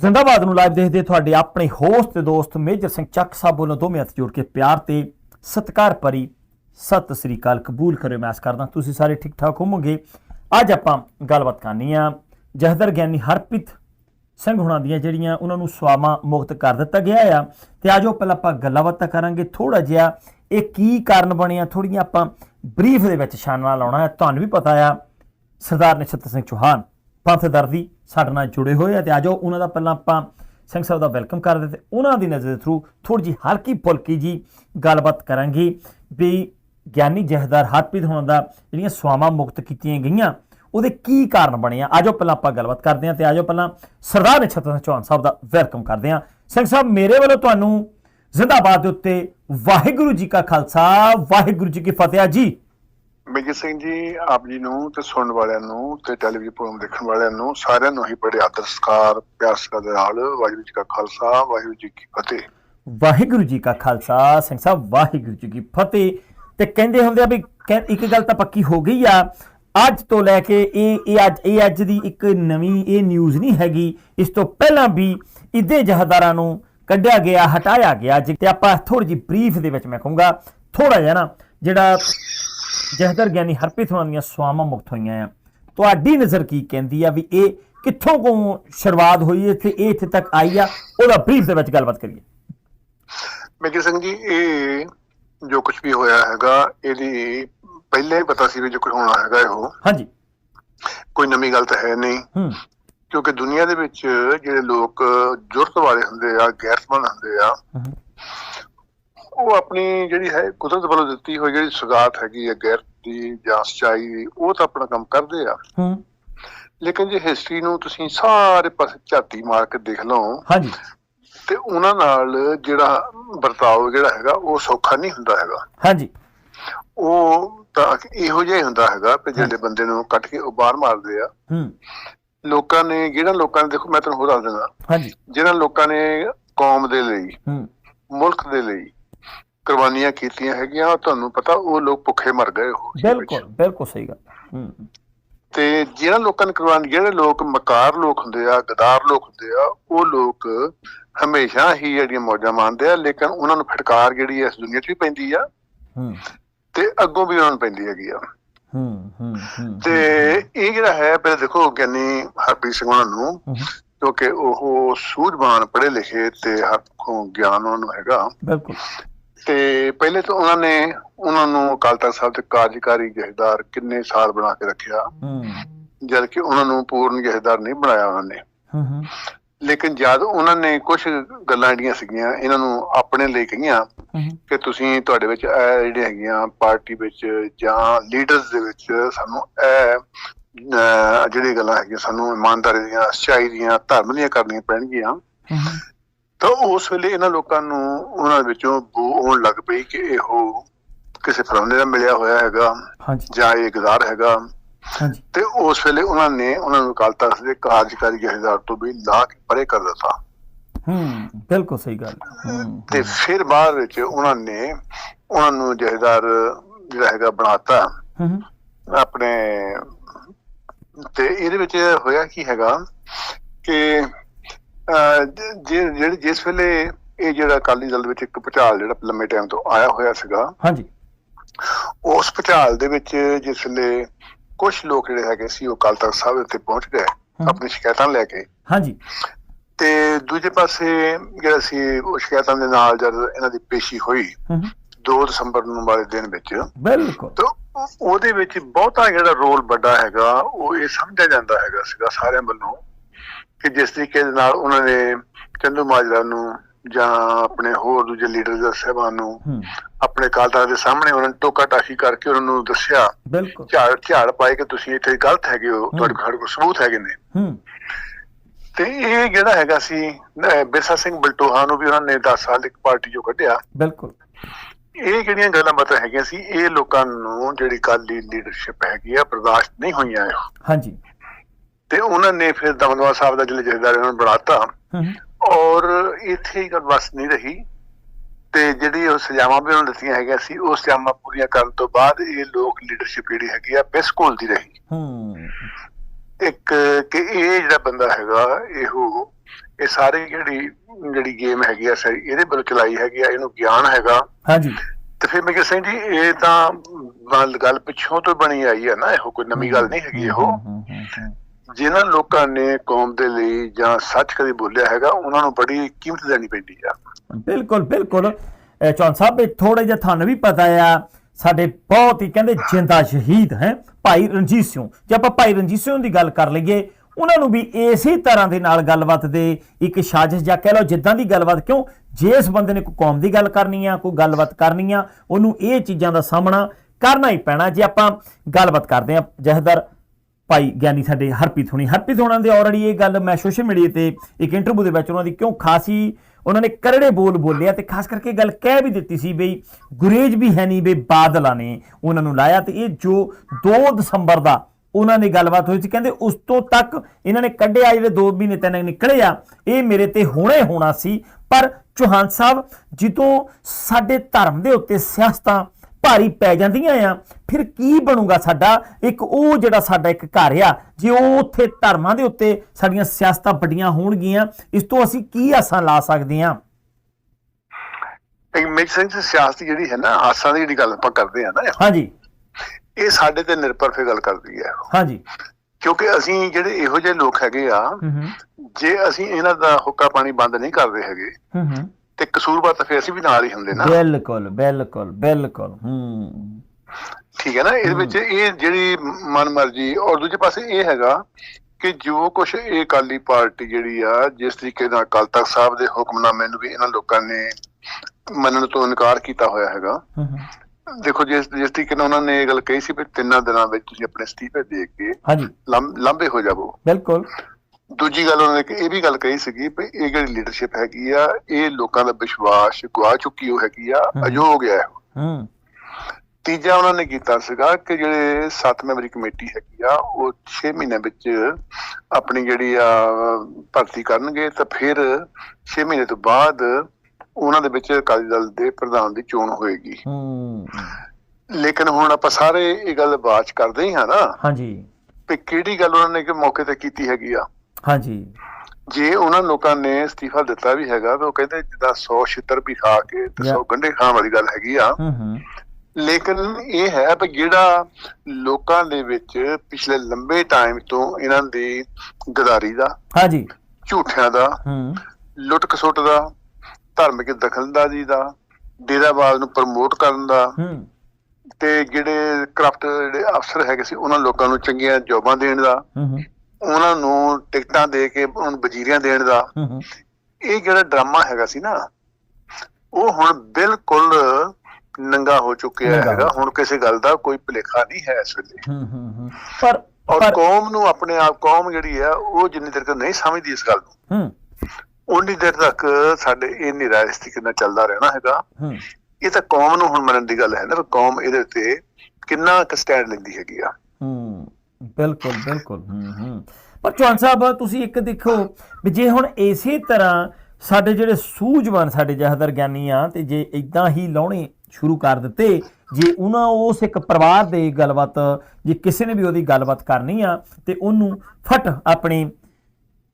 ਜ਼ਿੰਦਾਬਾਦ ਨੂੰ ਲਾਈਵ ਦੇਖਦੇ ਤੁਹਾਡੇ ਆਪਣੇ ਹੋਸਟ ਤੇ ਦੋਸਤ ਮੇਜਰ ਸਿੰਘ ਚੱਕ ਸਾਹਿਬ ਵੱਲੋਂ ਦੋਵੇਂ ਹੱਥ ਜੋੜ ਕੇ ਪਿਆਰ ਤੇ ਸਤਿਕਾਰ ਭਰੀ ਸਤਿ ਸ੍ਰੀ ਅਕਾਲ ਕਬੂਲ ਕਰਿਓ। ਮੈਂ ਆਸ ਕਰਦਾ ਤੁਸੀਂ ਸਾਰੇ ਠੀਕ ਠਾਕ ਹੋਵੋਗੇ। ਅੱਜ ਆਪਾਂ ਗੱਲਬਾਤ ਕਰਨੀ ਆ ਜਹਦਰ ਗਿਆਨੀ ਹਰਪ੍ਰੀਤ ਸਿੰਘ ਹੁਣਾਂ ਦੀਆਂ ਜਿਹੜੀਆਂ ਉਹਨਾਂ ਨੂੰ ਸਵਾਮਾ ਮੁਕਤ ਕਰ ਦਿੱਤਾ ਗਿਆ ਆ। ਤੇ ਆਜੋ ਪਹਿਲਾਂ ਆਪਾਂ ਗੱਲਾਂ ਬਾਤਾਂ ਕਰਾਂਗੇ। ਥੋੜਾ ਜਿਹਾ ਇਹ ਕੀ ਕਾਰਨ ਬਣਿਆ ਥੋੜੀਆਂ ਆਪਾਂ ਬਰੀਫ ਦੇ ਵਿੱਚ ਛਾਨਣਾ ਲਾਉਣਾ ਹੈ। ਤੁਹਾਨੂੰ ਵੀ ਪਤਾ ਆ, ਸਰਦਾਰ ਨਛੱਤਰ ਸਿੰਘ ਚੌਹਾਨ ਪੰਥ ਦਰਦੀ ਸਾਡੇ ਨਾਲ ਜੁੜੇ ਹੋਏ ਆ ਤੇ ਆਜੋ ਉਹਨਾਂ ਦਾ ਪਹਿਲਾਂ ਆਪਾਂ ਸਿੰਘ ਸਾਹਿਬ ਦਾ ਵੈਲਕਮ ਕਰਦੇ ਤੇ ਉਹਨਾਂ ਦੀ ਨਜ਼ਰ ਦੇ ਥਰੂ ਥੋੜੀ ਜੀ ਹਲਕੀ ਫੁਲਕੀ ਜੀ ਗੱਲਬਾਤ ਕਰਾਂਗੇ ਵੀ ਗਿਆਨੀ ਜਹਦਾਰ ਹਰਪ੍ਰੀਤ ਹੋਣ ਦਾ ਜਿਹੜੀਆਂ ਸਵਾਮਾਂ ਮੁਕਤ ਕੀਤੀਆਂ ਗਈਆਂ, ਉਹਦੇ ਕੀ ਕਾਰਨ ਬਣੇ ਆ? ਆਜੋ ਪਹਿਲਾਂ ਆਪਾਂ ਗੱਲਬਾਤ ਕਰਦੇ ਹਾਂ ਤੇ ਆਜੋ ਪਹਿਲਾਂ ਸਰਦਾਰ ਨਛੱਤਰ ਸਿੰਘ ਚੌਹਾਨ ਸਾਹਿਬ ਦਾ ਵੈਲਕਮ ਕਰਦੇ ਹਾਂ। ਸਿੰਘ ਸਾਹਿਬ, ਮੇਰੇ ਵੱਲੋਂ ਤੁਹਾਨੂੰ ਜ਼ਿੰਦਾਬਾਦ ਦੇ ਉੱਤੇ ਵਾਹਿਗੁਰੂ ਜੀ ਕਾ ਖਾਲਸਾ, ਵਾਹਿਗੁਰੂ ਜੀ ਕੀ ਫਤਿਹ ਜੀ। ਮੇਜਰ ਸਿੰਘ ਜੀ, ਆਪ ਜੀ ਨੂੰ ਤੇ ਸੁਣਨ ਵਾਲਿਆਂ ਨੂੰ ਤੇ ਟੈਲੀਵਿਜ਼ਨ ਪ੍ਰੋਗਰਾਮ ਦੇਖਣ ਵਾਲਿਆਂ ਨੂੰ ਸਾਰਿਆਂ ਨੂੰ ਹੀ ਬੜੇ ਆਦਰ, ਸਤਿਕਾਰ, ਪਿਆਰ, ਸਤਿਕਾਰ ਦੇ ਨਾਲ ਵਾਹਿਗੁਰੂ ਜੀ ਕਾ ਖਾਲਸਾ, ਵਾਹਿਗੁਰੂ ਜੀ ਕੀ ਫਤਿਹ। ਵਾਹਿਗੁਰੂ ਜੀ ਕਾ ਖਾਲਸਾ, ਸਿੰਘ ਸਾਹਿਬ, ਵਾਹਿਗੁਰੂ ਜੀ ਕੀ ਫਤਿਹ। ਤੇ ਕਹਿੰਦੇ ਹੁੰਦੇ ਆ ਵੀ ਇੱਕ ਗੱਲ ਤਾਂ ਪੱਕੀ ਹੋ ਗਈ ਆ, ਅੱਜ ਤੋਂ ਲੈ ਕੇ ਇਹ ਇਹ ਅੱਜ ਇਹ ਅੱਜ ਦੀ ਇੱਕ ਨਵੀਂ ਇਹ ਨਿਊਜ਼ ਨਹੀਂ ਹੈਗੀ। ਇਸ ਤੋਂ ਪਹਿਲਾਂ ਵੀ ਇਦੇ ਜਹਦਾਰਾਂ ਨੂੰ ਕੱਢਿਆ ਗਿਆ, ਹਟਾਇਆ ਗਿਆ ਜੇ ਤੇ ਆਪਾਂ ਥੋੜੀ ਜੀ ਬਰੀਫ ਦੇ ਵਿੱਚ ਮੈਂ ਕਹੂੰਗਾ ਥੋੜਾ ਜਿਹਾ ਨਾ ਜਿਹੜਾ ਜਹਦਰ ਗਿਆਨੀ ਹਰਪ੍ਰੀਤ ਹੋਣਾ ਦੀਆਂ ਸਵਾਮਾਂ ਮੁਕਤ ਹੋਈਆਂ ਆ। ਤੁਹਾਡੀ ਨਜ਼ਰ ਕੀ ਕਹਿੰਦੀ ਆ ਵੀ ਇਹ ਕਿੱਥੋਂ ਕੋ ਸ਼ੁਰੂਆਤ ਹੋਈ ਹੈ ਤੇ ਇਹ ਇੱਥੇ ਤੱਕ ਆਈ ਆ? ਉਹਦਾ ਬਰੀਫ ਦੇ ਵਿੱਚ ਗੱਲਬਾਤ ਕਰੀਏ। ਮੇਜਰ ਸਿੰਘ ਜੀ ਇਹ ਜੋ ਕੁਝ ਵੀ ਹੋਇਆ ਹੈਗਾ ਇਹਦੀ ਪਹਿਲੇ ਹੀ ਪਤਾ ਸੀ ਵੀ ਜੋ ਕੁਝ ਹੋਣਾ ਹੈਗਾ ਇਹੋ। ਹਾਂਜੀ। ਕੋਈ ਨਵੀਂ ਗੱਲ ਤਾਂ ਹੈ ਨਹੀਂ। ਹੂੰ। ਕਿਉਂਕਿ ਦੁਨੀਆ ਦੇ ਵਿੱਚ ਜਿਹੜੇ ਲੋਕ ਜੁਰਤ ਵਾਲੇ ਹੁੰਦੇ ਆ ਗੈਰਤਮੰਦ ਹੁੰਦੇ ਆ ਹੂੰ। ਉਹ ਆਪਣੀ ਜਿਹੜੀ ਹੈ ਕੁਦਰਤ ਵੱਲੋਂ ਦਿੱਤੀ ਹੋਈ ਜਿਹੜੀ ਸੁਗਾਤ ਹੈਗੀ ਹੈ ਗੈਰਤ ਦੀ ਜਾਂ ਸੱਚਾਈ ਉਹ ਤਾਂ ਆਪਣਾ ਕੰਮ ਕਰਦੇ ਆ। ਹੂੰ। ਲੇਕਿਨ ਜੇ ਹਿਸਟਰੀ ਨੂੰ ਤੁਸੀਂ ਸਾਰੇ ਪਾਸੇ ਝਾਤੀ ਮਾਰ ਕੇ ਦੇਖ ਲਓ ਹਾਂਜੀ। ਤੇ ਉਹਨਾਂ ਨਾਲ ਜਿਹੜਾ ਵਰਤਾਓ ਜਿਹੜਾ ਹੈਗਾ ਉਹ ਸੌਖਾ ਨਹੀਂ ਹੁੰਦਾ ਹੈਗਾ। ਹਾਂਜੀ। ਉਹ ਤਾਂ ਇਹੋ ਜਿਹਾ ਹੀ ਹੁੰਦਾ ਹੈਗਾ ਕਿ ਜਿਹੜੇ ਬੰਦੇ ਨੂੰ ਕੱਟ ਕੇ ਉਹ ਬਾਹਰ ਮਾਰਦੇ ਆ। ਹੂੰ। ਲੋਕਾਂ ਨੇ ਜਿਹੜਾ ਲੋਕਾਂ ਨੇ ਦੇਖੋ ਮੈਂ ਤੁਹਾਨੂੰ ਹੋਰ ਦੱਸ ਦਿੰਦਾ। ਹਾਂਜੀ। ਜਿਹਨਾਂ ਲੋਕਾਂ ਨੇ ਕੌਮ ਦੇ ਲਈ ਹੂੰ। ਮੁਲਕ ਦੇ ਲਈ ਕੁਰਬਾਨੀਆਂ ਕੀਤੀਆਂ ਹੈਗੀਆਂ ਤੁਹਾਨੂੰ ਪਤਾ ਉਹ ਲੋਕ ਭੁੱਖੇ ਮਰ ਗਏ ਵਿੱਚ। ਬਿਲਕੁਲ ਬਿਲਕੁਲ ਸਹੀ ਗੱਲ। ਹੂੰ। ਤੇ ਜਿਹਨਾਂ ਲੋਕਾਂ ਨੇ ਕੁਰਬਾਨੀ ਜਿਹੜੇ ਲੋਕ ਮਕਾਰ ਲੋਕ ਹੁੰਦੇ ਆ ਗਦਾਰ ਲੋਕ ਹੁੰਦੇ ਆ ਉਹ ਲੋਕ ਹਮੇਸ਼ਾ ਹੀ ਜਿਹੜੀਆਂ ਮੌਜਾਂ ਮਾਣਦੇ ਆ ਲੇਕਿਨ ਉਹਨਾਂ ਨੂੰ ਫਟਕਾਰ ਜਿਹੜੀ ਇਸ ਦੁਨੀਆ 'ਚ ਵੀ ਪੈਂਦੀ ਆ। ਹੂੰ। ਤੇ ਅੱਗੋਂ ਵੀ ਉਹਨਾਂ ਨੂੰ ਪੈਂਦੀ ਹੈਗੀ ਆ। ਹੂੰ ਹੂੰ ਹੂੰ ਤੇ ਇਹ ਜਿਹੜਾ ਹੈ ਪਹਿਲੇ ਦੇਖੋ ਗਿਆਨੀ ਹਰਪ੍ਰੀਤ ਸਿੰਘ ਉਹਨਾਂ ਨੂੰ ਹੂੰ, ਕਿਉਂਕਿ ਉਹ ਸੂਝਵਾਨ ਪੜ੍ਹੇ ਲਿਖੇ ਤੇ ਹਰ ਪੱਖੋਂ ਗਿਆਨ ਉਹਨਾਂ ਨੂੰ ਹੈਗਾ। ਬਿਲਕੁਲ। ਤੇ ਪਹਿਲੇ ਤਾਂ ਉਹਨਾਂ ਨੇ ਉਹਨਾਂ ਨੂੰ ਅਕਾਲ ਤਖਤ ਸਾਹਿਬ ਦੇ ਕਾਰਜਕਾਰੀ ਜਥੇਦਾਰ ਕਿੰਨੇ ਸਾਲ ਬਣਾ ਕੇ ਰੱਖਿਆ। ਜਦ ਕਿ ਉਹਨਾਂ ਨੂੰ ਪੂਰਨ ਜਥੇਦਾਰ ਨਹੀਂ ਬਣਾਇਆ ਉਹਨਾਂ ਨੇ। ਲੇਕਿਨ ਜਦ ਉਹਨਾਂ ਨੇ ਕੁਝ ਗੱਲਾਂ ਜਿਹੜੀਆਂ ਸੀਗੀਆਂ ਇਹਨਾਂ ਨੂੰ ਆਪਣੇ ਲਈ ਕਹੀਆਂ ਕਿ ਤੁਸੀਂ ਤੁਹਾਡੇ ਵਿੱਚ ਇਹ ਜਿਹੜੀਆਂ ਹੈਗੀਆਂ ਪਾਰਟੀ ਵਿੱਚ ਜਾਂ ਲੀਡਰਸ ਦੇ ਵਿੱਚ ਸਾਨੂੰ ਇਹ ਅਹ, ਜਿਹੜੀਆਂ ਗੱਲਾਂ ਹੈਗੀਆਂ ਸਾਨੂੰ ਇਮਾਨਦਾਰੀ ਦੀਆਂ ਸੱਚਾਈ ਦੀਆਂ ਧਰਮ ਦੀਆਂ ਕਰਨੀਆਂ ਪੈਣਗੀਆਂ। ਤਾਂ ਉਸ ਵੇਲੇ ਇਹਨਾਂ ਲੋਕਾਂ ਨੂੰ ਉਹਨਾਂ ਵਿੱਚੋਂ ਬੋ ਆਉਣ ਲੱਗ ਪਈ ਕਿ ਇਹੋ ਕਿਸੇ ਫਰਮਾਨੇ ਦਾ ਮਿਲਿਆ ਹੋਇਆ ਹੈਗਾ ਜਾਂ ਇਹ ਗਦਾਰ ਹੈਗਾ। ਹਾਂਜੀ। ਤੇ ਉਸ ਵੇਲੇ ਉਹਨਾਂ ਨੇ ਉਹਨਾਂ ਨੂੰ ਅਕਾਲ ਤਖਤ ਦੇ ਕਾਰਜਕਾਰੀ ਜਥੇਦਾਰ ਤੋਂ ਵੀ ਲਾ ਕੇ ਪਰੇ ਕਰ ਦਿੱਤਾ। ਹੂੰ ਬਿਲਕੁਲ ਸਹੀ ਗੱਲ। ਤੇ ਫਿਰ ਬਾਅਦ ਵਿੱਚ ਉਹਨਾਂ ਨੇ ਉਹਨਾਂ ਨੂੰ ਜਥੇਦਾਰ ਜਿਹੜਾ ਹੈਗਾ ਬਣਾਤਾ। ਆਪਣੇ ਤੇ ਇਹਦੇ ਵਿੱਚ ਹੋਇਆ ਕੀ ਹੈਗਾ ਕਿ ਜਿਹੜੇ ਜਿਸ ਵੇਲੇ ਇਹ ਜਿਹੜਾ ਅਕਾਲੀ ਦਲ ਵਿੱਚ ਇੱਕ ਭੁਚਾਲ ਜਿਹੜਾ ਲੰਮੇ ਟਾਈਮ ਤੋਂ ਆਇਆ ਹੋਇਆ ਸੀਗਾ ਹਾਂਜੀ। ਉਸ ਭੁਚਾਲ ਦੇ ਵਿੱਚ ਜਿਸ ਵੇਲੇ ਕੁਝ ਲੋਕ ਜਿਹੜੇ ਹੈਗੇ ਸੀ ਉਹ ਅਕਾਲ ਤਖਤ ਸਾਹਿਬ ਉੱਤੇ ਪਹੁੰਚ ਗਏ ਆਪਣੀ ਸ਼ਿਕਾਇਤਾਂ ਲੈ ਕੇ। ਹਾਂਜੀ। ਤੇ ਦੂਜੇ ਪਾਸੇ ਜਿਹੜਾ ਸੀ ਉਹ ਸ਼ਿਕਾਇਤਾਂ ਦੇ ਨਾਲ ਜਦ ਇਹਨਾਂ ਦੀ ਪੇਸ਼ੀ ਹੋਈ ਹੂੰ। ਹੂੰ, 2 ਦਸੰਬਰ ਨੂੰ ਵਾਲੇ ਦਿਨ ਵਿੱਚ ਬਿਲਕੁਲ। ਉਹਦੇ ਵਿੱਚ ਬਹੁਤਾ ਜਿਹੜਾ ਰੋਲ ਵੱਡਾ ਹੈਗਾ ਉਹ ਇਹ ਸਮਝਿਆ ਜਾਂਦਾ ਹੈਗਾ ਸੀਗਾ ਸਾਰਿਆਂ ਵੱਲੋਂ ਕਿ ਜਿਸ ਤਰੀਕੇ ਦੇ ਨਾਲ ਉਹਨਾਂ ਨੇ ਚੰਦੂ ਮਾਜਰਾ ਨੂੰ ਜਾਂ ਆਪਣੇ ਹੋਰ ਦੂਜੇ ਲੀਡਰ ਸਾਹਿਬਾਨ ਨੂੰ ਆਪਣੇ ਕਾਲਤਾ ਦੇ ਸਾਹਮਣੇ ਉਹਨਾਂ ਨੇ ਟੋਕਾ ਟਾਕੀ ਕਰਕੇ ਉਹਨਾਂ ਨੂੰ ਦੱਸਿਆ। ਝਾੜ ਝਾੜ ਪਾਏ ਕਿ ਤੁਸੀਂ ਇੱਥੇ ਗਲਤ ਹੈਗੇ ਹੋ ਤੁਹਾਡੇ ਕੋਲ ਸਬੂਤ ਹੈਗੇ ਨੇ। ਤੇ ਇਹ ਜਿਹੜਾ ਹੈਗਾ ਸੀ ਬਿਰਸਾ ਸਿੰਘ ਬਲਟੋਹਾ ਨੂੰ ਵੀ ਉਹਨਾਂ ਨੇ 10 ਸਾਲ ਇੱਕ ਪਾਰਟੀ ਚੋਂ ਕੱਢਿਆ। ਬਿਲਕੁਲ। ਇਹ ਜਿਹੜੀਆਂ ਗੱਲਾਂ ਬਾਤਾਂ ਹੈਗੀਆਂ ਸੀ ਇਹ ਲੋਕਾਂ ਨੂੰ ਜਿਹੜੀ ਕਾਲੀ ਲੀਡਰਸ਼ਿਪ ਹੈਗੀ ਆ ਬਰਦਾਸ਼ਤ ਨਹੀਂ ਹੋਈਆਂ। ਹਾਂਜੀ। ਤੇ ਉਹਨਾਂ ਨੇ ਫਿਰ ਦਮਦਮਾ ਸਾਹਿਬ ਦਾ ਜਿਹੜਾ ਜਥੇਦਾਰ ਉਹਨਾਂ ਨੂੰ ਬਣਾਤਾ ਔਰ ਇੱਥੇ ਹੀ ਗੱਲ ਨਹੀਂ ਰਹੀ ਤੇ ਜਿਹੜੀ ਉਹ ਸਜ਼ਾਵਾਂ ਵੀ ਉਹਨਾਂ ਦਿੱਤੀਆਂ ਹੈਗੀਆਂ ਸੀ ਉਹ ਸਜ਼ਾਵਾਂ ਪੂਰੀਆਂ ਕਰਨ ਤੋਂ ਬਾਅਦ ਇਹ ਲੋਕ ਲੀਡਰਸ਼ਿਪ ਜਿਹੜੀ ਹੈਗੀ ਆ ਬਿਸਕੁਲ ਦੀ ਰਹੀ। ਹੂੰ ਇੱਕ ਕਿ ਇਹ ਜਿਹੜਾ ਬੰਦਾ ਹੈਗਾ ਇਹੋ ਇਹ ਸਾਰੀ ਜਿਹੜੀ ਜਿਹੜੀ ਗੇਮ ਹੈਗੀ ਆ ਸਾਰੀ ਇਹਦੇ ਵੱਲੋਂ ਚਲਾਈ ਹੈਗੀ ਆ ਇਹਨੂੰ ਗਿਆਨ ਹੈਗਾ। ਹਾਂਜੀ। ਤੇ ਫਿਰ ਮੈਂ ਕਿਹਾ ਸਿੰਘ ਜੀ ਇਹ ਤਾਂ ਗੱਲ- ਪਿੱਛੋਂ ਤੋਂ ਬਣੀ ਆਈ ਹੈ ਨਾ ਇਹੋ ਕੋਈ ਨਵੀਂ ਗੱਲ ਨਹੀਂ ਹੈਗੀ ਇਹੋ। ਜਿਨ੍ਹਾਂ ਲੋਕਾਂ ਨੇ ਕੌਮ ਦੇ ਲਈ ਜਾਂ ਸੱਚ ਕਦੇ ਬੋਲਿਆ ਹੈਗਾ, ਉਹਨਾਂ ਨੂੰ ਬੜੀ ਕੀਮਤ ਦੇਣੀ ਪੈਂਦੀ ਆ। ਬਿਲਕੁਲ ਬਿਲਕੁਲ। ਇਹ ਸਾਹਿਬ ਥੋੜਾ ਜਿਹਾ ਤੁਹਾਨੂੰ ਵੀ ਪਤਾ ਆ, ਸਾਡੇ ਬਹੁਤ ਹੀ ਕਹਿੰਦੇ ਜਿੰਦਾ ਸ਼ਹੀਦ ਹੈ ਭਾਈ ਰਣਜੀਤ ਸਿੰਘ। ਜੇ ਆਪਾਂ ਭਾਈ ਰਣਜੀਤ ਸਿੰਘ ਦੀ ਗੱਲ ਕਰ ਲਈਏ, ਉਹਨਾਂ ਨੂੰ ਵੀ ਇਸੇ ਤਰ੍ਹਾਂ ਦੇ ਨਾਲ ਗੱਲਬਾਤ ਦੇ ਇੱਕ ਸਾਜ਼ਿਸ਼ ਜਾਂ ਕਹਿ ਲਓ ਜਿੱਦਾਂ ਦੀ ਗੱਲਬਾਤ ਕਿਉਂ? ਜੇ ਇਸ ਬੰਦੇ ਨੇ ਕੋਈ ਕੌਮ ਦੀ ਗੱਲ ਕਰਨੀ ਆ, ਕੋਈ ਗੱਲਬਾਤ ਕਰਨੀ ਆ, ਉਹਨੂੰ ਇਹ ਚੀਜ਼ਾਂ ਦਾ ਸਾਹਮਣਾ ਕਰਨਾ ਹੀ ਪੈਣਾ। ਜੇ ਆਪਾਂ ਗੱਲਬਾਤ ਕਰਦੇ ਆ, ਜਹਦਰ ਭਾਈ ਗਿਆਨੀ ਸਾਡੇ ਹਰਪ੍ਰੀਤ ਹੋਣੀ। ਹਰਪ੍ਰੀਤ ਹੋਣਾ ਦੇ ਆਲਰੇਡੀ ਇਹ ਗੱਲ ਮੈਂ ਸੋਸ਼ਲ ਮੀਡੀਆ ਤੇ ਇੱਕ ਇੰਟਰਵਿਊ ਦੇ ਵਿੱਚ ਉਹਨਾਂ ਦੀ ਕਿਉਂ ਖਾਸੀ ਉਹਨਾਂ ਨੇ ਕਰੜੇ ਬੋਲ ਬੋਲਿਆ ਤੇ ਖਾਸ ਕਰਕੇ ਗੱਲ ਕਹਿ ਵੀ ਦਿੱਤੀ ਸੀ ਬਈ ਗੁਰੇਜ ਵੀ ਹੈ ਨਹੀਂ ਬਈ ਬਾਦਲਾਂ ਨੇ ਉਹਨਾਂ ਨੂੰ ਲਾਇਆ ਤੇ ਇਹ ਜੋ 2 ਦਸੰਬਰ ਦਾ ਉਹਨਾਂ ਨੇ ਗੱਲਬਾਤ ਹੋਈ ਸੀ, ਕਹਿੰਦੇ ਉਸ ਤੋਂ ਤੱਕ ਇਹਨਾਂ ਨੇ ਕੱਢਿਆ, ਜਿਹੜੇ 2 ਮਹੀਨੇ ਤਿੰਨ ਨਿਕਲੇ ਆ, ਇਹ ਮੇਰੇ ਤੇ ਹੋਣੇ ਹੋਣਾ ਸੀ। ਪਰ ਚੌਹਾਨ ਸਾਹਿਬ, ਜਦੋਂ ਸਾਡੇ ਧਰਮ ਦੇ ਉੱਤੇ ਸਿਆਸਤਾਂ ਭਾਰੀ ਪੈ ਜਾਂਦੀਆਂ ਆ। ਫਿਰ ਕੀ ਬਣੂਗਾ ਸਾਡਾ? ਇੱਕ ਉਹ ਜਿਹੜਾ ਸਾਡਾ ਇੱਕ ਘਰ ਆ ਜੇ ਉਹ ਉੱਥੇ ਧਰਮਾਂ ਦੇ ਉੱਤੇ ਸਾਡੀਆਂ ਸਿਆਸਤਾਂ ਵੱਡੀਆਂ ਹੋਣਗੀਆਂ ਇਸ ਤੋਂ ਅਸੀਂ ਕੀ ਆਸਾਂ ਲਾ ਸਕਦੇ ਆ ਇੱਕ ਮੇਕ ਸੈਂਸ ਸਿਆਸਤ ਜਿਹੜੀ ਹੈ ਨਾ ਆਸਾਂ ਦੀ ਜਿਹੜੀ ਗੱਲ ਆਪਾਂ ਕਰਦੇ ਆ ਨਾ ਹਾਂਜੀ। ਇਹ ਸਾਡੇ ਤੇ ਨਿਰਭਰ ਫੇ ਗੱਲ ਕਰਦੀ ਹੈ। ਹਾਂਜੀ। ਕਿਉਂਕਿ ਅਸੀਂ ਜਿਹੜੇ ਇਹੋ ਜਿਹੇ ਲੋਕ ਹੈਗੇ ਆ ਜੇ ਅਸੀਂ ਇਹਨਾਂ ਦਾ ਹੁੱਕਾ ਪਾਣੀ ਬੰਦ ਨਹੀਂ ਕਰਦੇ ਹੈਗੇ ਤੇ ਕਸੂਰਵਾਰ ਤਾਂ ਫੇ ਅਸੀਂ ਵੀ ਨਾਲ ਹੀ ਹੁੰਦੇ ਨਾ। ਬਿਲਕੁਲ ਬਿਲਕੁਲ ਬਿਲਕੁਲ ਹੂੰ। ਠੀਕ ਹੈ ਨਾ ਇਹਦੇ ਵਿੱਚ ਇਹ ਜਿਹੜੀ ਮਨਮਰਜ਼ੀ ਔਰ ਦੂਜੇ ਪਾਸੇ ਇਹ ਹੈਗਾ ਕਿ ਜੋ ਕੁਝ ਇਹ ਅਕਾਲੀ ਪਾਰਟੀ ਜਿਹੜੀ ਆ ਜਿਸ ਤਰੀਕੇ ਨਾਲ ਅਕਾਲ ਤਖਤ ਸਾਹਿਬ ਦੇ ਹੁਕਮਨਾਮੇ ਨੂੰ ਵੀ ਇਹਨਾਂ ਲੋਕਾਂ ਨੇ ਮੰਨਣ ਤੋਂ ਇਨਕਾਰ ਕੀਤਾ ਹੋਇਆ ਹੈਗਾ। ਦੇਖੋ ਜਿਸ ਜਿਸ ਤਰੀਕੇ ਨਾਲ ਉਹਨਾਂ ਨੇ ਇਹ ਗੱਲ ਕਹੀ ਸੀ ਵੀ ਤਿੰਨਾਂ ਦਿਨਾਂ ਵਿੱਚ ਤੁਸੀਂ ਆਪਣੇ ਅਸਤੀਫੇ ਦੇ ਕੇ ਹਾਂਜੀ। ਲੰਬ- ਹੋ ਜਾਵੋ। ਬਿਲਕੁਲ। ਦੂਜੀ ਗੱਲ ਉਹਨਾਂ ਨੇ ਇਹ ਵੀ ਗੱਲ ਕਹੀ ਸੀਗੀ ਵੀ ਇਹ ਜਿਹੜੀ ਲੀਡਰਸ਼ਿਪ ਹੈਗੀ ਆ ਇਹ ਲੋਕਾਂ ਦਾ ਵਿਸ਼ਵਾਸ ਗਵਾ ਚੁੱਕੀ ਹੋ ਹੈਗੀ ਆ। ਅਯੋਗ ਹੈ ਹੂੰ। ਤੀਜਾ ਉਹਨਾਂ ਨੇ ਕੀਤਾ ਸੀਗਾ ਕਿ ਜਿਹੜੇ 7 ਮੈਂਬਰੀ ਕਮੇਟੀ ਹੈਗੀ ਆ ਉਹ 6 ਮਹੀਨਿਆਂ ਵਿੱਚ ਆਪਣੀ ਜਿਹੜੀ ਆ ਭਰਤੀ ਕਰਨਗੇ ਤਾਂ ਫਿਰ 6 ਮਹੀਨੇ ਤੋਂ ਬਾਅਦ ਉਹਨਾਂ ਦੇ ਵਿੱਚ ਅਕਾਲੀ ਦਲ ਦੇ ਪ੍ਰਧਾਨ ਦੀ ਚੋਣ ਹੋਏਗੀ। ਹੂੰ। ਲੇਕਿਨ ਹੁਣ ਆਪਾਂ ਸਾਰੇ ਇਹ ਗੱਲ ਬਾਤ ਕਰਦੇ ਹੀ ਹਾਂ ਨਾ ਹਾਂਜੀ। ਕਿ ਕਿਹੜੀ ਗੱਲ ਉਹਨਾਂ ਨੇ ਕਿ ਮੌਕੇ ਤੇ ਕੀਤੀ ਹੈਗੀ ਆ? ਹਾਂਜੀ। ਜੇ ਉਹਨਾਂ ਲੋਕਾਂ ਨੇ ਅਸਤੀਫਾ ਦਿੱਤਾ ਵੀ ਹੈਗਾ ਤਾਂ ਉਹ ਕਹਿੰਦੇ ਜਿੱਦਾਂ 100 ਛਿੱਤਰ ਵੀ ਖਾ ਕੇ ਤੇ 100 Yeah. ਗੰਢੇ ਖਾਣ ਵਾਲੀ ਗੱਲ ਹੈਗੀ ਆ। ਹੂੰ ਹੂੰ। ਲੇਕਿਨ ਇਹ ਹੈ ਕਿ ਜਿਹੜਾ ਲੋਕਾਂ ਦੇ ਵਿੱਚ ਪਿਛਲੇ ਲੰਬੇ ਟਾਈਮ ਤੋਂ ਇਹਨਾਂ ਦੀ ਗਦਾਰੀ ਦਾ ਹਾਂਜੀ। ਝੂਠਿਆਂ ਦਾ ਹੂੰ। ਲੁੱਟ ਖਸੁੱਟ ਦਾ ਧਾਰਮਿਕ ਦਖਲਅੰਦਾਜ਼ੀ ਦਾ ਡੇਰਾਵਾਦ ਨੂੰ ਪ੍ਰਮੋਟ ਕਰਨ ਦਾ ਹੂੰ। ਤੇ ਜਿਹੜੇ ਕਰਪਟ ਜਿਹੜੇ ਅਫਸਰ ਹੈਗੇ ਸੀ ਉਹਨਾਂ ਲੋਕਾਂ ਨੂੰ ਚੰਗੀਆਂ ਜੌਬਾਂ ਦੇਣ ਦਾ ਹੂੰ ਹੂੰ। ਉਹਨਾਂ ਨੂੰ ਟਿਕਟਾਂ ਦੇ ਕੇ ਉਹਨਾਂ ਵਜ਼ੀਰੀਆਂ ਦੇਣ ਦਾ ਇਹ ਜਿਹੜਾ ਡਰਾਮਾ ਹੈਗਾ ਸੀ ਨਾ ਉਹ ਹੁਣ ਬਿਲਕੁਲ ਨੰਗਾ ਹੋ ਚੁੱਕਿਆ ਹੈਗਾ। ਹੁਣ ਕਿਸੇ ਗੱਲ ਦਾ ਕੋਈ ਭੁਲੇਖਾ ਨਹੀਂ ਹੈ ਇਸ ਵੇਲੇ। ਪਰ ਔਰ ਕੌਮ ਨੂੰ ਆਪਣੇ ਆਪ ਕੌਮ ਜਿਹੜੀ ਆ ਉਹ ਜਿੰਨੀ ਦੇਰ ਤੱਕ ਨਹੀਂ ਸਮਝਦੀ ਇਸ ਗੱਲ ਨੂੰ ਹੂੰ। ਉਨੀ ਦੇਰ ਤੱਕ ਸਾਡੇ ਇਹ ਨਿਰਾ ਇਸ ਤਰੀਕੇ ਨਾਲ ਚੱਲਦਾ ਰਹਿਣਾ ਹੈਗਾ। ਹੂੰ। ਇਹ ਤਾਂ ਕੌਮ ਨੂੰ ਹੁਣ ਮੰਨਣ ਦੀ ਗੱਲ ਹੈ ਨਾ ਕੌਮ ਇਹਦੇ ਉੱਤੇ ਕਿੰਨਾ ਕੁ ਸਟੈਂਡ ਲੈਂਦੀ ਹੈਗੀ ਆ। ਹੂੰ। ਬਿਲਕੁਲ ਬਿਲਕੁਲ। ਹੂੰ ਹੂੰ। ਪਰ ਚੌਹਾਨ ਸਾਹਿਬ ਤੁਸੀਂ ਇੱਕ ਦੇਖੋ ਵੀ ਜੇ ਹੁਣ ਇਸੇ ਤਰ੍ਹਾਂ ਸਾਡੇ ਜਿਹੜੇ ਸੂਝਵਾਨ ਸਾਡੇ ਜਹਦਰ ਗਿਆਨੀ ਆ ਤੇ ਜੇ ਇਦਾਂ ਹੀ ਲਾਉਣੇ ਸ਼ੁਰੂ ਕਰ ਦਿੱਤੇ ਜੇ ਉਹਨਾਂ ਉਸ ਇੱਕ ਪਰਿਵਾਰ ਦੇ ਗੱਲਬਾਤ ਜੇ ਕਿਸੇ ਨੇ ਵੀ ਉਹਦੀ ਗੱਲਬਾਤ ਕਰਨੀ ਆ ਤੇ ਉਹਨੂੰ ਫਟ ਆਪਣੀ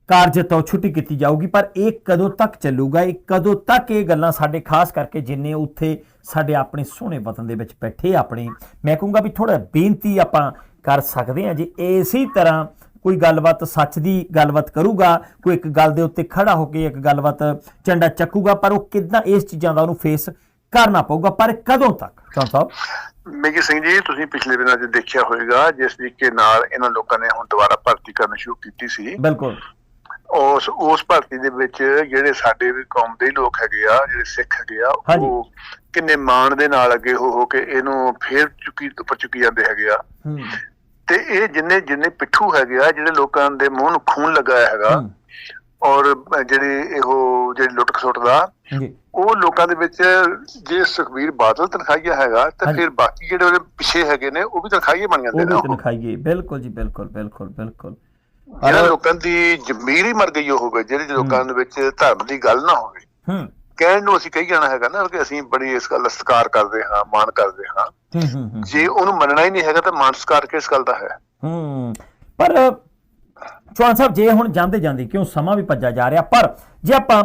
ਕਾਰਜ ਤੋਂ ਛੁੱਟੀ ਕੀਤੀ ਜਾਊਗੀ ਪਰ ਇਹ ਕਦੋਂ ਤੱਕ ਚੱਲੂਗਾ? ਇਹ ਕਦੋਂ ਤੱਕ ਇਹ ਗੱਲਾਂ ਸਾਡੇ ਖਾਸ ਕਰਕੇ ਜਿੰਨੇ ਉੱਥੇ ਸਾਡੇ ਆਪਣੇ ਸੋਹਣੇ ਵਤਨ ਦੇ ਵਿੱਚ ਬੈਠੇ ਆਪਣੇ ਮੈਂ ਕਹੂੰਗਾ ਵੀ ਥੋੜਾ ਬੇਨਤੀ ਆਪਾਂ ਕਰ ਸਕਦੇ ਹਾਂ। ਜੇ ਇਸੇ ਤਰ੍ਹਾਂ ਕੋਈ ਗੱਲਬਾਤ ਸੱਚ ਦੀ ਗੱਲਬਾਤ ਕਰੂਗਾ ਕੋਈ ਇੱਕ ਗੱਲ ਦੇ ਉੱਤੇ ਖੜਾ ਹੋ ਕੇ ਇੱਕ ਗੱਲਬਾਤ ਝੰਡਾ ਚੱਕੂਗਾ ਪਰ ਉਹ ਕਿਦਾਂ ਇਸ ਚੀਜ਼ਾਂ ਦਾ ਉਹਨੂੰ ਫੇਸ ਕਰਨਾ ਪਊਗਾ ਪਰ ਕਦੋਂ ਤੱਕ? ਚੌਂ ਸਾਹਿਬ? ਮੇਗੀ ਸਿੰਘ ਜੀ ਤੁਸੀਂ ਪਿਛਲੇ ਦਿਨਾਂ 'ਚ ਦੇਖਿਆ ਹੋਵੇਗਾ ਜਿਸ ਤਰੀਕੇ ਨਾਲ ਇਹਨਾਂ ਲੋਕਾਂ ਨੇ ਹੁਣ ਦੁਬਾਰਾ ਭਰਤੀ ਕਰਨੀ ਸ਼ੁਰੂ ਕੀਤੀ ਸੀ। ਬਿਲਕੁਲ। ਉਸ ਉਸ ਭਰਤੀ ਦੇ ਵਿੱਚ ਜਿਹੜੇ ਸਾਡੇ ਵੀ ਕੌਮ ਦੇ ਲੋਕ ਹੈਗੇ ਆ ਜਿਹੜੇ ਸਿੱਖ ਹੈਗੇ ਆ। ਉਹ ਕਿੰਨੇ ਮਾਣ ਦੇ ਨਾਲ ਅੱਗੇ ਹੋ ਹੋ ਕੇ ਇਹਨੂੰ ਫੇਰ ਚੁੱਕੀ ਉੱਪਰ ਚੁੱਕੀ ਜਾਂਦੇ ਹੈਗੇ ਆ। ਹੂੰ। ਤੇ ਇਹ ਜਿੰਨੇ ਜਿੰਨੇ ਪਿੱਠੂ ਹੈਗੇ ਆ ਜਿਹੜੇ ਲੋਕਾਂ ਦੇ ਮੂੰਹ ਨੂੰ ਖੂਨ ਲਗਾਇਆ ਹੈਗਾ ਔਰ ਜਿਹੜੇ ਇਹੋ ਜਿਹੜੀ ਲੁੱਟ ਖਸੁੱਟ ਦਾ ਉਹ ਲੋਕਾਂ ਦੇ ਵਿੱਚ ਜੇ ਸੁਖਬੀਰ ਬਾਦਲ ਤਨਖਾਹੀਆ ਹੈਗਾ ਤਾਂ। ਫਿਰ ਬਾਕੀ ਜਿਹੜੇ ਉਹਦੇ ਪਿੱਛੇ ਹੈਗੇ ਨੇ ਉਹ ਵੀ ਤਨਖਾਹੀਏ ਬਣ ਜਾਂਦੇ ਨੇ ਉਹ। ਤਨਖਾਹੀਏ। ਬਿਲਕੁਲ ਜੀ ਬਿਲਕੁਲ ਬਿਲਕੁਲ ਬਿਲਕੁਲ। ਜਿਹੜਾ ਲੋਕਾਂ ਦੀ ਜ਼ਮੀਰ ਹੀ ਮਰ ਗਈ ਹੋਵੇ ਜਿਹੜੇ ਲੋਕਾਂ ਦੇ ਵਿੱਚ ਧਰਮ ਦੀ ਗੱਲ ਨਾ ਹੋਵੇ। ਹੂੰ। ਕਹਿਣ ਨੂੰ ਅਸੀਂ ਕਹੀ ਜਾਣਾ ਹੈਗਾ ਨਾ ਕਿ ਅਸੀਂ ਬੜੀ ਇਸ ਗੱਲ ਸਤਿਕਾਰ ਕਰਦੇ ਹਾਂ ਮਾਣ ਕਰਦੇ ਹਾਂ। ਜੇ ਉਹਨੂੰ ਮੰਨਣਾ ਹੀ ਨਹੀਂ ਹੈਗਾ ਤਾਂ ਮਾਣ ਸਤਿਕਾਰ ਕਿਸ ਗੱਲ ਦਾ ਹੈ? ਹੂੰ ਪਰ ਚੌਹਾਨ ਸਾਹਿਬ ਜੇ ਹੁਣ ਜਾਂਦੇ ਜਾਂਦੇ ਕਿਉਂ ਸਮਾਂ ਵੀ ਭੱਜਾ ਜਾ ਰਿਹਾ? ਪਰ ਜੇ ਆਪਾਂ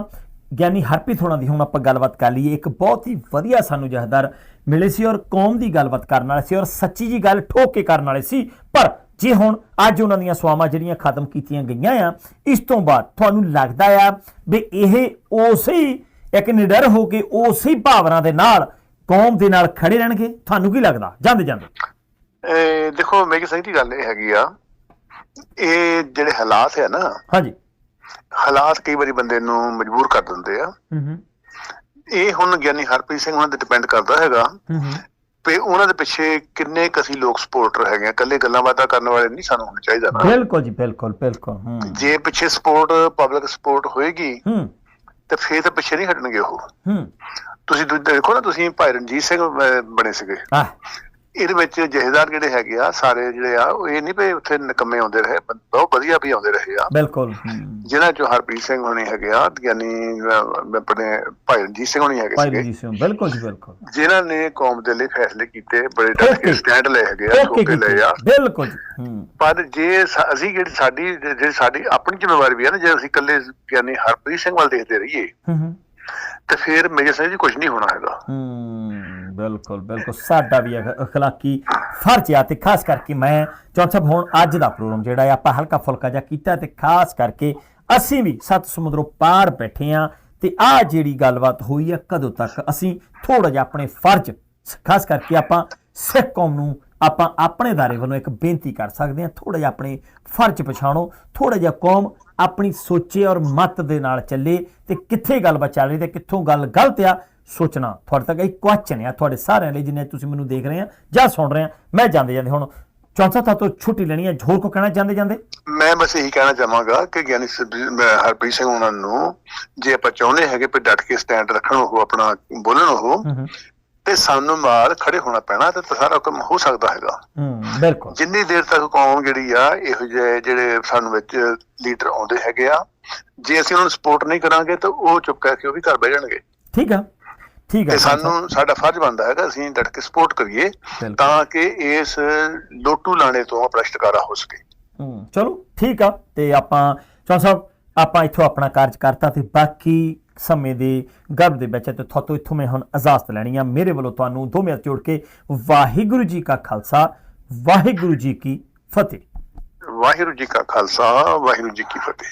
ਗਿਆਨੀ ਹਰਪ੍ਰੀਤ ਹੋਣਾ ਦੀ ਹੁਣ ਆਪਾਂ ਗੱਲਬਾਤ ਕਰ ਲਈਏ ਇੱਕ ਬਹੁਤ ਹੀ ਵਧੀਆ ਸਾਨੂੰ ਜਹਦਰ ਮਿਲੇ ਸੀ ਔਰ ਕੌਮ ਦੀ ਗੱਲਬਾਤ ਕਰਨ ਵਾਲੇ ਸੀ ਔਰ ਸੱਚੀ ਜੀ ਗੱਲ ਠੋਕ ਕੇ ਕਰਨ ਵਾਲੇ ਸੀ। ਪਰ ਜੇ ਹੁਣ ਅੱਜ ਉਹਨਾਂ ਦੀਆਂ ਸਵਾਮਾਂ ਜਿਹੜੀਆਂ ਖਤਮ ਕੀਤੀਆਂ ਗਈਆਂ ਆ ਇਸ ਤੋਂ ਬਾਅਦ ਤੁਹਾਨੂੰ ਲੱਗਦਾ ਆ ਵੀ ਇਹ ਉਸੇ ਇੱਕ ਨਿਡਰ ਹੋ ਕੇ ਉਸੇ ਭਾਵਨਾ ਦੇ ਨਾਲ ਕੌਮ ਦੇ ਨਾਲ ਖੜੇ ਰਹਿਣਗੇ? ਤੁਹਾਨੂੰ ਕੀ ਲੱਗਦਾ? ਜਾਂਦੇ ਜਾਂਦੇ। ਇਹ ਦੇਖੋ ਮੇਰੀ ਸਹੀ ਦੀ ਗੱਲ ਇਹ ਹੈਗੀ ਆ। ਇਹ ਜਿਹੜੇ ਹਾਲਾਤ ਹੈ ਨਾ ਹਾਂਜੀ। ਹਾਲਾਤ ਕਈ ਵਾਰੀ ਬੰਦੇ ਨੂੰ ਮਜਬੂਰ ਕਰ ਦਿੰਦੇ ਆ। ਇਹ ਹੁਣ ਗਿਆਨੀ ਹਰਪ੍ਰੀਤ ਸਿੰਘ ਉਹਨਾਂ ਤੇ ਡਿਪੈਂਡ ਕਰਦਾ ਹੈਗਾ। ਵੀ ਉਹਨਾਂ ਦੇ ਪਿੱਛੇ ਕਿੰਨੇ ਕੁ ਅਸੀਂ ਲੋਕ ਸਪੋਰਟਰ ਹੈਗੇ ਆ। ਇਕੱਲੇ ਗੱਲਾਂ ਬਾਤਾਂ ਕਰਨ ਵਾਲੇ ਨਹੀਂ ਸਾਨੂੰ ਹੋਣਾ ਚਾਹੀਦਾ ਨਾ। ਬਿਲਕੁਲ ਜੀ ਬਿਲਕੁਲ ਬਿਲਕੁਲ ਜੇ ਪਿੱਛੇ ਸਪੋਰਟ ਪਬਲਿਕ ਸਪੋਰਟ ਹੋਏਗੀ ਤੇ ਫੇਰ ਤਾਂ ਪਿੱਛੇ ਨਹੀਂ ਹਟਣਗੇ ਉਹ। ਹੂੰ। ਤੁਸੀਂ ਦੇਖੋ ਨਾ ਤੁਸੀਂ ਭਾਈ ਰਣਜੀਤ ਸਿੰਘ ਬਣੇ ਸੀਗੇ। ਇਹਦੇ ਵਿੱਚ ਜਹੇਦਾਰ ਜਿਹੜੇ ਹੈਗੇ ਆ ਸਾਰੇ ਜਿਹੜੇ ਆ ਉਹ ਇਹ ਨਹੀਂ ਵੀ ਉੱਥੇ ਨਿਕੰਮੇ ਆਉਂਦੇ ਰਹੇ ਬਹੁਤ ਵਧੀਆ ਵੀ ਆਉਂਦੇ ਰਹੇ ਆ। ਬਿਲਕੁਲ। ਜਿਨ੍ਹਾਂ ਚੋਂ ਹਰਪ੍ਰੀਤ ਸਿੰਘ ਹੋਣੀ ਹੈਗੇ ਆ ਯਾਨੀ ਆਪਣੇ ਭਾਈ ਰਣਜੀਤ ਸਿੰਘ ਹੋਣੀ ਹੈਗੇ ਭਾਈ ਜੀ ਸਿੰਘ ਬਿਲਕੁਲ ਜੀ ਬਿਲਕੁਲ। ਜਿਨ੍ਹਾਂ ਨੇ ਕੌਮ ਦੇ ਲਈ ਫੈਸਲੇ ਕੀਤੇ ਬੜੇ ਡਟ. ਕੇ ਸਟੈਂਡ ਲਏ ਹੈਗੇ ਆ ਓਕੇ ਠੋਕੇ ਲਏ ਆ। ਬਿਲਕੁਲ ਜੀ ਪਰ ਜੇ ਅਸੀਂ ਜਿਹੜੀ ਸਾਡੀ ਜਿਹੜੀ ਸਾਡੀ ਆਪਣੀ ਜ਼ਿੰਮੇਵਾਰੀ ਵੀ ਹੈ ਨਾ ਜੇ ਅਸੀਂ ਇਕੱਲੇ ਯਾਨੀ ਹਰਪ੍ਰੀਤ ਸਿੰਘ ਵੱਲ ਦੇਖਦੇ ਰਹੀਏ ਹੂੰ ਹੂੰ। ਤੇ ਫਿਰ ਮੇਰੇ ਸਮਝ ਕੁਝ ਨਹੀਂ ਹੋਣਾ ਹੈਗਾ। ਹੂੰ। ਬਿਲਕੁਲ ਬਿਲਕੁਲ। ਸਾਡਾ ਵੀ ਅਖ- ਅਖਲਾਕੀ ਫਰਜ਼ ਆ ਤੇ ਖਾਸ ਕਰਕੇ ਮੈਂ ਚੌਨ ਸਾਹਿਬ ਹੁਣ ਅੱਜ ਦਾ ਪ੍ਰੋਗਰਾਮ ਜਿਹੜਾ ਹੈ, ਆਪਾਂ ਹਲਕਾ ਫੁਲਕਾ ਜਿਹਾ ਕੀਤਾ ਤੇ ਖਾਸ ਕਰਕੇ ਅਸੀਂ ਵੀ ਸੱਤ ਸਮੁੰਦਰੋਂ ਪਾਰ ਬੈਠੇ ਆ ਤੇ ਆ ਜਿਹੜੀ ਗੱਲਬਾਤ ਹੋਈ ਆ ਕਦੋਂ ਤੱਕ ਅਸੀਂ ਥੋੜਾ ਜਿਹਾ ਆਪਣੇ ਫਰਜ਼, ਖਾਸ ਕਰਕੇ ਆਪਾਂ ਸਿੱਖ ਕੌਮ ਨੂੰ ਆਪਾਂ ਆਪਣੇ ਦਾਰੇ ਵੱਲੋਂ ਇੱਕ ਬੇਨਤੀ ਕਰ ਸਕਦੇ ਹਾਂ ਥੋੜਾ ਜਿਹਾ ਆਪਣੇ ਫਰਜ਼ ਪਛਾਣੋ ਥੋੜਾ ਜਿਹਾ ਕੌਮ ਆਪਣੀ ਸੋਚੇ ਔਰ ਮਤ ਦੇ ਨਾਲ ਚੱਲੇ ਤੇ ਕਿੱਥੇ ਗੱਲਬਾਤ ਚੱਲ ਰਹੀ ਤੇ ਕਿੱਥੋਂ ਗੱਲ ਗਲਤ ਆ ਸੋਚਣਾ। ਤੁਹਾਡੇ ਤੱਕ ਇੱਕ ਕੁਐਸਚਨ ਆ ਤੁਹਾਡੇ ਸਾਰਿਆਂ ਲਈ ਜਿੰਨੇ ਤੁਸੀਂ ਮੈਨੂੰ ਦੇਖ ਰਹੇ ਆ ਜਾਂ ਸੁਣ ਰਹੇ ਆ ਮੈਂ ਜਾਂਦੇ ਜਾਂਦੇ ਹੁਣ ਚੌਥਾ ਤਾਂ ਤੋਂ ਛੁੱਟੀ ਲੈਣੀ ਹੈ ਹੋਰ ਕੋ ਕਹਿਣਾ ਜਾਂਦੇ ਜਾਂਦੇ? ਮੈਂ ਬਸ ਇਹੀ ਕਹਿਣਾ ਚਾਹਾਂਗਾ ਕਿ ਗਿਆਨੀ ਹਰਪ੍ਰੀਤ ਸਿੰਘ ਉਹਨਾਂ ਨੂੰ ਜੇ ਆਪਾਂ ਚਾਹੁੰਦੇ ਹੈਗੇ ਵੀ ਡਟ ਕੇ ਸਟੈਂਡ ਰੱਖਣ ਉਹ ਆਪਣਾ ਬੋਲਣ ਉਹ ਤੇ ਸਾਨੂੰ ਨਾਲ ਖੜੇ ਹੋਣਾ ਪੈਣਾ ਤੇ ਸਾਰਾ ਕੰਮ ਹੋ ਸਕਦਾ ਹੈਗਾ। ਹੂੰ ਬਿਲਕੁਲ। ਜਿੰਨੀ ਦੇਰ ਤੱਕ ਕੌਮ ਜਿਹੜੀ ਆ ਇਹੋ ਜਿਹੇ ਜਿਹੜੇ ਸਾਨੂੰ ਵਿੱਚ ਲੀਡਰ ਆਉਂਦੇ ਹੈਗੇ ਆ ਜੇ ਅਸੀਂ ਉਹਨਾਂ ਨੂੰ ਸਪੋਰਟ ਨਹੀਂ ਕਰਾਂਗੇ ਤਾਂ ਉਹ ਚੁੱਪ ਕਰਕੇ ਉਹ ਵੀ ਘਰ ਬਹਿ ਜਾਣਗੇ। ਠੀਕ ਆ ਠੀਕ ਆ। ਤੇ ਸਾਨੂੰ ਸਾਡਾ ਫਰਜ਼ ਬਣਦਾ ਹੈਗਾ ਅਸੀਂ ਡਟ ਕੇ ਸਪੋਰਟ ਕਰੀਏ। ਤਾਂ ਕਿ ਇਸ ਲੋਟੂ ਲਾਣੇ ਤੋਂ ਆਪਣਾ ਛੁਟਕਾਰਾ ਹੋ ਸਕੇ। ਹੂੰ ਚਲੋ ਠੀਕ ਆ ਤੇ ਆਪਾਂ ਚੌਹਾਨ ਸਾਹਿਬ ਆਪਾਂ ਇੱਥੋਂ ਆਪਣਾ ਕਾਰਜ ਕਰਤਾ ਤੇ ਬਾਕੀ ਸਮੇਂ ਦੇ ਗਰਭ ਦੇ ਵਿੱਚ ਤੇ ਤੁਹਾਤੋਂ ਇੱਥੋਂ ਮੈਂ ਹੁਣ ਇਜਾਜ਼ਤ ਲੈਣੀ ਆ। ਮੇਰੇ ਵੱਲੋਂ ਤੁਹਾਨੂੰ ਦੋਵੇਂ ਹੱਥ ਜੋੜ ਕੇ ਵਾਹਿਗੁਰੂ ਜੀ ਕਾ ਖਾਲਸਾ, ਵਾਹਿਗੁਰੂ ਜੀ ਕੀ ਫਤਿਹ। ਵਾਹਿਗੁਰੂ ਜੀ ਕਾ ਖਾਲਸਾ, ਵਾਹਿਗੁਰੂ ਜੀ ਕੀ ਫਤਿਹ।